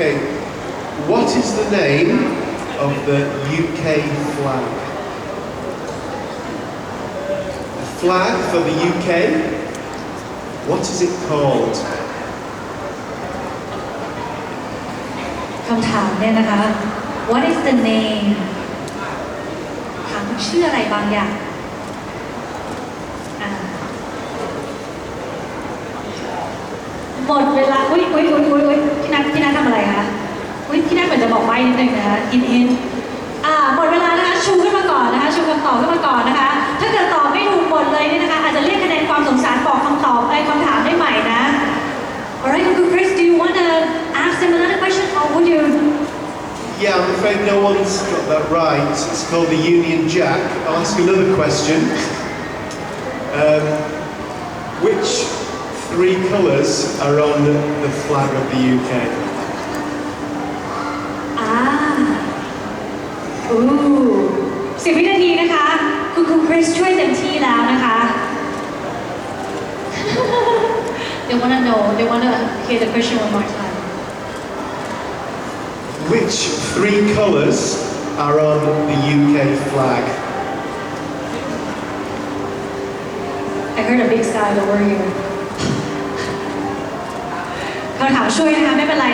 Okay, what is the name of the UK flag? The flag for the UK? What is it called? คำถามเนี่ยนะคะ What is the name ถามชื่ออะไรบางอย่างอ่า มดเวลา อุ้ยอุ้ยอุ้ยอุ้ยอุ้ยพี่นัทพี่นัททำอะไรคะ อุ้ยพี่นัทเหมือนจะบอกใบนิดนึงนะคะอินอินอ่าหมดเวลานะคะ ชูขึ้นมาก่อนนะคะ ชูคำตอบขึ้นมาก่อนนะคะ ถ้าเกิดตอบไม่ถูกหมดเลยเนี่ยนะคะ อาจจะเรียกคะแนนความสงสารบอกคำตอบไอ้คำถามได้ใหม่นะ Alright, Uncle Chris, do you want to ask them another question or would you Yeah, I'm afraid no one's got that right. It's called the Union Jack. I'll ask another question. Um, which three colours are on the flag of the UK? อ่าอู้สิบวินาทีนะคะ คุณครูคริสช่วยเต็มที่แล้วนะคะ They wanna know they wanna hear the question one more time Which three colours are on the UK flag? I heard a big sigh over here คำ ถามช่วยนะคะไม่เป็นไร